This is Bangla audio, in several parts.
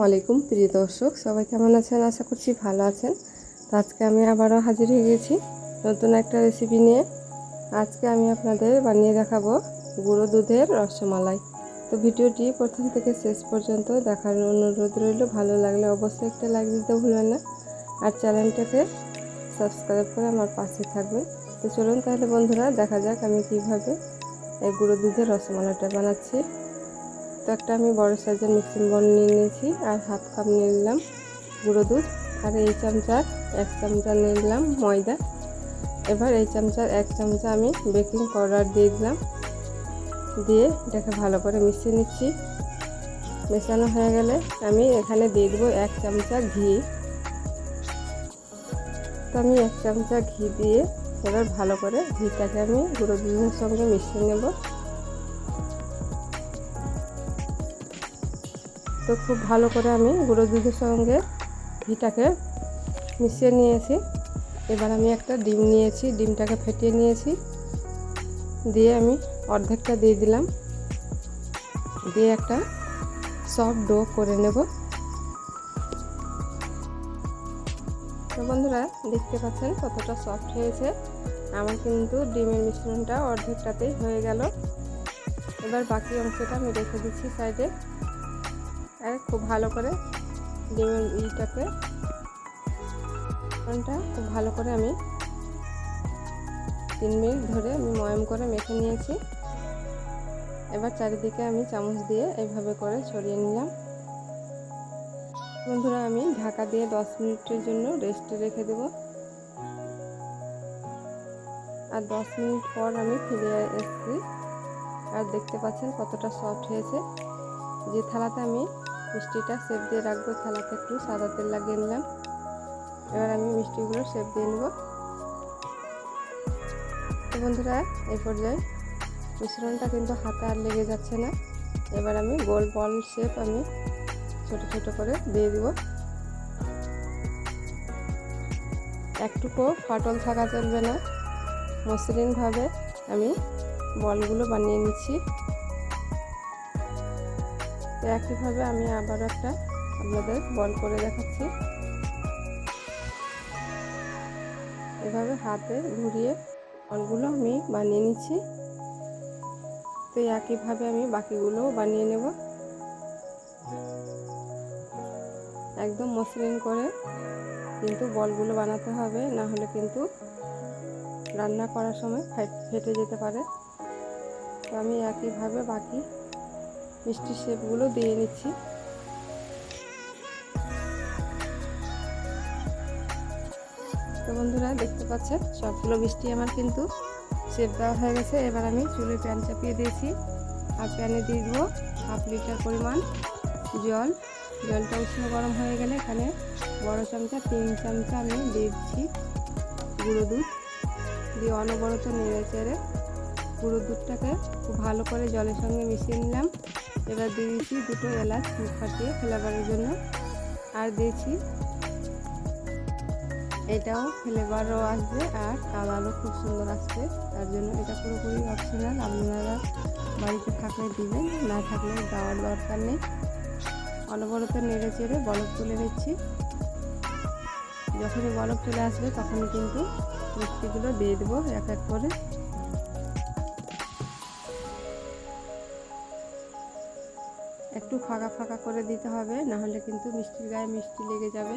ওয়ালাইকুম প্রিয় দর্শক, সবাই কেমন আছেন? আশা করছি ভালো আছেন। তো আজকে আমি আবারও হাজির হয়ে গেছি নতুন একটা রেসিপি নিয়ে। আজকে আমি আপনাদের বানিয়ে দেখাবো গুঁড়ো দুধের রসমালাই। তো ভিডিওটি প্রথম থেকে শেষ পর্যন্ত দেখার অনুরোধ রইল। ভালো লাগলে অবশ্যই একটা লাইক দিতে ভুলবেন না। আর চ্যানেলটাকে সাবস্ক্রাইব করে আমার পাশে থাকবেন। তো চলুন তাহলে বন্ধুরা, দেখা যাক আমি কীভাবে এই গুঁড়ো দুধের রসমালাইটা বানাচ্ছি। তো একটা আমি বড় সাইজের মিক্সিং বল নিয়ে নিয়েছি আর হাফ কাপ নিয়ে নিলাম গুঁড়ো দুধ আর এই চামচার এক চামচা নিয়ে নিলাম ময়দা। এবার এই চামচার এক চামচা আমি বেকিং পাউডার দিয়ে দিলাম। দিয়ে এটাকে ভালো করে মিশিয়ে নিচ্ছি। মেশানো হয়ে গেলে আমি এখানে দিয়ে দেবো এক চামচা ঘি। তো আমি এক চামচা ঘি দিয়ে এবার ভালো করে ঘিটাকে আমি গুঁড়ো দুধের সঙ্গে মিশিয়ে নেব। তো খুব ভালো করে আমি গুঁড়ো দুধের সঙ্গে ঘিটাকে মিশিয়ে নিয়েছি। এবার আমি একটা ডিম নিয়েছি, ডিমটাকে ফেটিয়ে নিয়েছি। দিয়ে আমি অর্ধেকটা দিয়ে দিলাম। দিয়ে একটা সফট ডো করে নেব। তো বন্ধুরা, দেখতে পাচ্ছেন কতটা সফট হয়েছে। আমার কিন্তু ডিমের মিশ্রণটা অর্ধেকটাতেই হয়ে গেল। এবার বাকি অংশটা আমি রেখে দিচ্ছি সাইডে আর খুব ভালো করে ডিমের ইটাকে খুব ভালো করে আমি তিন মিনিট ধরে আমি ময়ম করে মেখে নিয়েছি। এবার চারিদিকে আমি চামচ দিয়ে এইভাবে করে ছড়িয়ে নিলাম। বন্ধুরা, আমি ঢাকা দিয়ে দশ মিনিটের জন্য রেস্টে রেখে দেব। আর দশ মিনিট পর আমি ফিরে এসেছি। আর দেখতে পাচ্ছেন কতটা সফট হয়েছে। যে থালাতে আমি মিষ্টিটা সেপ দিয়ে রাখব, থালাতে একটু সাদা তেল লাগিয়ে নিলাম। এবার আমি মিষ্টিগুলো সেপ দিয়ে নেব। তো বন্ধুরা, এই পর্যায়ে মিশ্রণটা কিন্তু হাতে আর লেগে যাচ্ছে না। এবার আমি গোল বল শেপ আমি ছোট ছোট করে দিয়ে দিব। একটুকু ফাটল থাকা চলবে না। মসৃণভাবে আমি বলগুলো বানিয়ে নিচ্ছি। তো একইভাবে আমি আবার একটা আপনাদের বল করে দেখাচ্ছি। এভাবে হাতে ঘুরিয়ে বলগুলো আমি বানিয়ে নিচ্ছি। তো একইভাবে আমি বাকিগুলোও বানিয়ে নেব। একদম মসৃণ করে কিন্তু বলগুলো বানাতে হবে, না হলে কিন্তু রান্না করার সময় ফেটে যেতে পারে। তো আমি একইভাবে বাকি মিষ্টি শেপগুলো দিয়ে নিচ্ছি। তো বন্ধুরা, দেখতে পাচ্ছেন, সবগুলো মিষ্টি আমার কিন্তু শেপ দেওয়া হয়ে গেছে। এবার আমি চুলে প্যান চাপিয়ে দিয়েছি। আর প্যানে দিয়ে দেবো হাফ লিটার পরিমাণ জল। জলটা উষ্ণ গরম হয়ে গেলে এখানে বড় চামচা, তিন চামচা আমি দিয়ে দিচ্ছি গুঁড়ো দুধ। দিয়ে অনবরত নেড়ে চেড়ে গুঁড়ো দুধটাকে খুব ভালো করে জলের সঙ্গে মিশিয়ে নিলাম। এবার দিয়ে দিয়েছি দুটো এলাচ ফাটিয়ে ফ্লেভারের জন্য। আর দিয়েছি এটাও ফ্লেভারও আসবে আর কালারও খুব সুন্দর আসবে। তার জন্য এটা পুরোপুরি অপশনাল আপনারা বাড়িতে থাকলে দিবেন, না থাকলে দেওয়ার দরকার নেই। অনবরত নেড়ে চেড়ে বরফ তুলে নিচ্ছি। যখনই বরফ চলে আসবে তখনই কিন্তু মিষ্টিগুলো দিয়ে দেবো এক এক করে। একটু ফাঁকা ফাঁকা করে দিতে হবে না হলে কিন্তু মিষ্টির গায়ে মিষ্টি লেগে যাবে।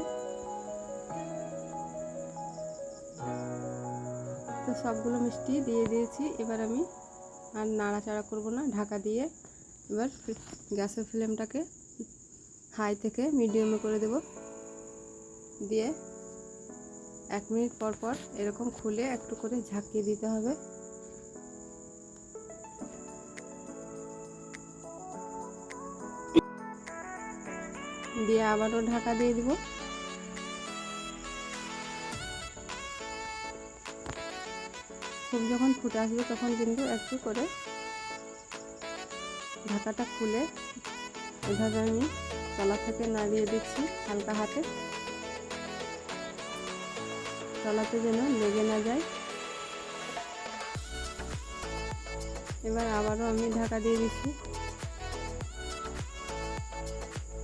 তো সবগুলো মিষ্টি দিয়ে দিয়েছি, এবার আমি আর নাড়াচাড়া করব না, ঢাকা দিয়ে এবার গ্যাসের ফ্লেমটাকে হাই থেকে মিডিয়ামে করে দেব। দিয়ে এক মিনিট পর পর এরকম খুলে একটু করে ঝাঁকিয়ে দিতে হবে। দিয়ে আবারও ঢাকা দিয়ে দিব। খুব যখন ফুটে আসবে তখন কিন্তু একটু করে ঢাকাটা খুলে এভাবে আমি তলা থেকে নাড়িয়ে দিচ্ছি হালকা হাতে। তলাতে যেন লেগে না যায়। এবার আবারও আমি ঢাকা দিয়ে দিচ্ছি।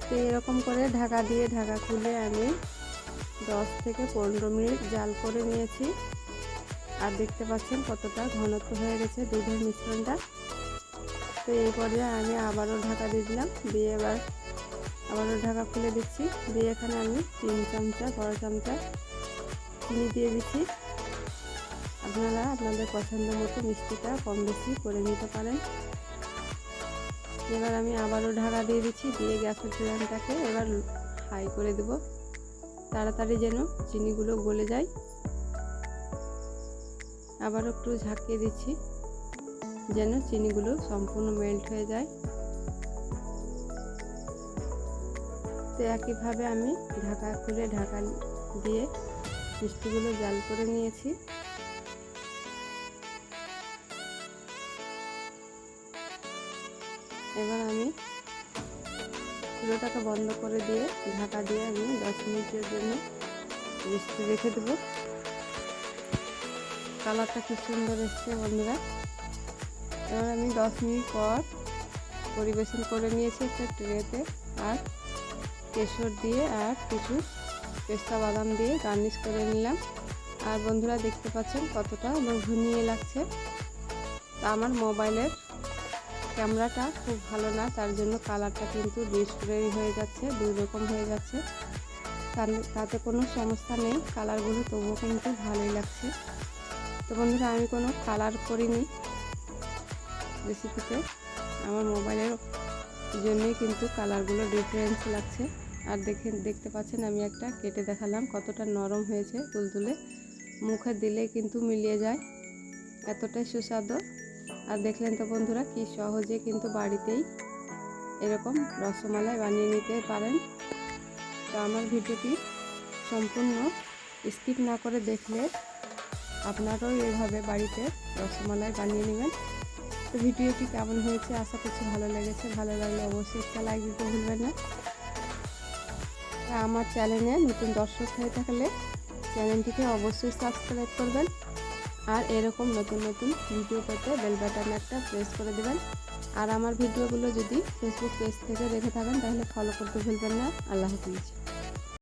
তো এরকম করে ঢাকা দিয়ে ঢাকা খুলে আমি দশ থেকে পনেরো মিনিট জাল করে নিয়েছি। আর দেখতে পাচ্ছেন কতটা ঘনত্ব হয়ে গেছে দুধের মিশ্রণটা। তো এই পর্যায়ে আমি আবারও ঢাকা দিয়ে দিলাম, দিয়ে এবার আবারও ঢাকা খুলে দিচ্ছি। দিয়ে এখানে আমি তিন চামচা বড় চামচা চিনি দিয়ে দিচ্ছি। আপনারা আপনাদের পছন্দ মতো মিষ্টিটা কম বেশি করে নিতে পারেন। এবার আমি আবারও ঢাকা দিয়ে দিচ্ছি, দিয়ে গ্যাসের ফ্লেমটাকে এবার হাই করে দেব। তাড়াতাড়ি যেন চিনিগুলো গলে যায়। আবার একটু ঝাঁকিয়ে দিচ্ছি, যেন চিনিগুলো সম্পূর্ণ মেল্ট হয়ে যায়। তো একইভাবে আমি ঢাকা খুলে ঢাকা দিয়ে মিষ্টিগুলো জাল করে নিয়েছি। এবার আমি চুলোটাকে বন্ধ করে দিয়ে, ঢাকা দিয়ে আমি দশ মিনিটের জন্য রেস্টে রেখে দেবো। কালারটা খুব সুন্দর এসছে বন্ধুরা। এবার আমি দশ মিনিট পর পরিবেশন করে নিয়েছি একটা ট্রেতে আর কেশর দিয়ে আর কিছু পেস্তা বাদাম দিয়ে গার্নিশ করে নিলাম। আর বন্ধুরা দেখতে পাচ্ছেন কতটা লোভনীয় লাগছে। তা আমার মোবাইলের ক্যামেরাটা খুব ভালো না, তার জন্য কালারটা কিন্তু ডিসপ্লে হয়ে যাচ্ছে দুই রকম হয়ে যাচ্ছে তাতে কোনো সমস্যা নেই, কালারগুলো তবুও কিন্তু ভালোই লাগছে। তো বন্ধুরা, আমি কোনো কালার করিনি রেসিপিতে, আমার মোবাইলের জন্যই কিন্তু কালারগুলো ডিফারেন্স লাগছে। আর দেখে, দেখতে পাচ্ছেন, আমি একটা কেটে দেখালাম, কতটা নরম হয়েছে তুলতুলে। মুখে দিলে কিন্তু মিলিয়ে যায়, এতটাই সুস্বাদু। আর দেখলেন তো বন্ধুরা, কি সহজে কিন্তু বাড়িতেই এরকম রসমালাই বানিয়ে নিতে পারেন। তো আমার ভিডিওটি সম্পূর্ণ স্কিপ না করে দেখলে আপনারাও এভাবে বাড়িতে রসমালাই বানিয়ে নেবেন। তো ভিডিওটি কেমন হয়েছে আশা করছি ভালো লেগেছে। ভালো লাগলে অবশ্যই একটা লাইক দিতে ভুলবেন না। আমার চ্যানেলে নতুন দর্শক হয়ে থাকলে চ্যানেলটিকে অবশ্যই সাবস্ক্রাইব করবেন। আর এরকম নতুন নতুন ভিডিও পেতে বেল বাটন একটা প্রেস করে দেবেন। আর আমার ভিডিওগুলো যদি ফেসবুক পেজ থেকে দেখে থাকেন, তাহলে ফলো করতে ভুলবেন না। আল্লাহ হাফিজ।